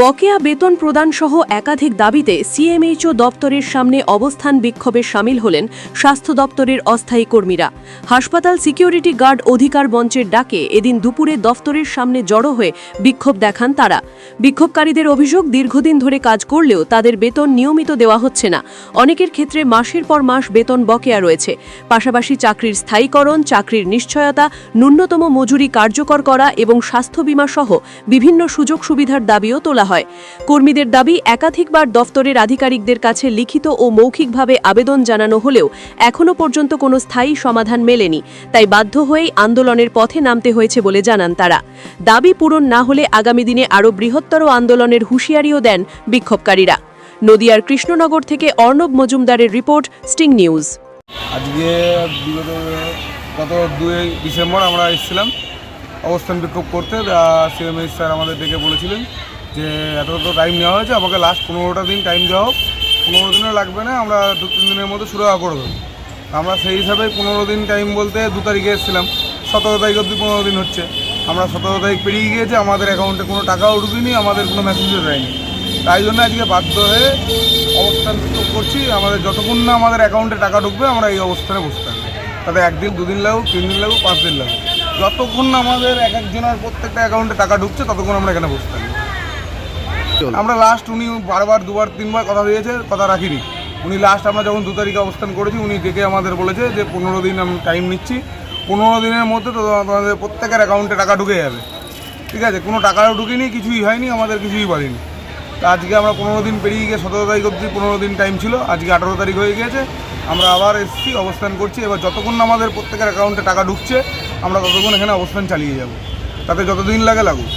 বকেয়া বেতন প্রদান সহ একাধিক দাবিতে সিএমএইচও দপ্তরের সামনে অবস্থান বিক্ষোভে সামিল হলেন স্বাস্থ্য দপ্তরের অস্থায়ী কর্মীরা। হাসপাতাল সিকিউরিটি গার্ড অধিকার মঞ্চের ডাকে এদিন দুপুরে দফতরের সামনে জড়ো হয়ে বিক্ষোভ দেখান তারা। বিক্ষোভকারীদের অভিযোগ, দীর্ঘদিন ধরে কাজ করলেও তাদের বেতন নিয়মিত দেওয়া হচ্ছে না। অনেকের ক্ষেত্রে মাসের পর মাস বেতন বকেয়া রয়েছে। পাশাপাশি চাকরির স্থায়ীকরণ, চাকরির নিশ্চয়তা, ন্যূনতম মজুরি কার্যকর করা এবং স্বাস্থ্য বীমা সহ বিভিন্ন সুযোগ সুবিধার দাবিও তোলা হয়। কর্মীদের দাবি, একাধিকবার দফতরের আধিকারিকদের কাছে লিখিত ও মৌখিকভাবে আবেদন জানানো হলেও এখনও পর্যন্ত কোনো স্থায়ী সমাধান মেলেনি। তাই বাধ্য হয়েই আন্দোলনের পথে নামতে হয়েছে বলে জানান তারা। দাবি পূরণ না হলে আগামী দিনে আরও বৃহত্তর আন্দোলনের হুঁশিয়ারিও দেন বিক্ষোভকারীরা। নদিয়ার কৃষ্ণনগর থেকে অর্ণব মজুমদারের রিপোর্ট, স্টিং নিউজ। আজকে বিগত গত দুই ডিসেম্বর আমরা এসেছিলাম অবস্থান বিক্ষোভ করতে। সিএমএস স্যার আমাদের ডেকে বলেছিলেন যে এত তো টাইম নেওয়া হয়েছে, আমাকে লাস্ট পনেরোটা দিন টাইম দেওয়া হোক। পনেরো দিনও লাগবে না, আমরা দু তিন দিনের মধ্যে শুরু করে দেবো আমরা সেই হিসাবে পনেরো দিন টাইম বলতে দু তারিখে এসেছিলাম। সতেরো তারিখ অবধি পনেরো দিন হচ্ছে। আমরা সতেরো তারিখ পেরিয়ে গিয়েছে, আমাদের অ্যাকাউন্টে কোনো টাকাও ঢুকিনি আমাদের কোনো মেসেজও দেয়নি তাই জন্য আজকে বাধ্য হয়ে অবস্থান করছি। আমাদের যতক্ষণ না আমাদের অ্যাকাউন্টে টাকা ঢুকবে, আমরা এই অবস্থানে বসে থাকব। তাতে একদিন, দুদিন লাগুক, তিন দিন লাগুক, পাঁচ দিন লাগুক। যতক্ষণ না আমাদের এক একজনের প্রত্যেকটা অ্যাকাউন্টে টাকা ঢুকছে, ততক্ষণ আমরা এখানে বসে থাকব। আমরা লাস্ট উনি বারবার, দুবার, তিনবার কথা দিয়েছে কথা রাখিনি। উনি লাস্ট আমরা যখন দু তারিখে অবস্থান করেছি, উনি ডেকে আমাদের বলেছে যে পনেরো দিন আমি টাইম নিচ্ছি। পনেরো দিনের মধ্যে তো তোমাদের প্রত্যেকের অ্যাকাউন্টে টাকা ঢুকে যাবে। ঠিক আছে, কোনো টাকাও ঢুকিনি, কিছুই হয়নি, আমাদের কিছুই বলেনি তা আজকে আমরা পনেরো দিন পেরিয়ে গিয়ে সতেরো তারিখ অবধি পনেরো দিন টাইম ছিল, আজকে আঠেরো তারিখ হয়ে গিয়েছে। আমরা আবার এসেছি, অবস্থান করছি। এবার যতক্ষণ আমাদের প্রত্যেকের অ্যাকাউন্টে টাকা ঢুকছে, আমরা ততক্ষণ এখানে অবস্থান চালিয়ে যাব। তাতে যতদিন লাগে লাগুক।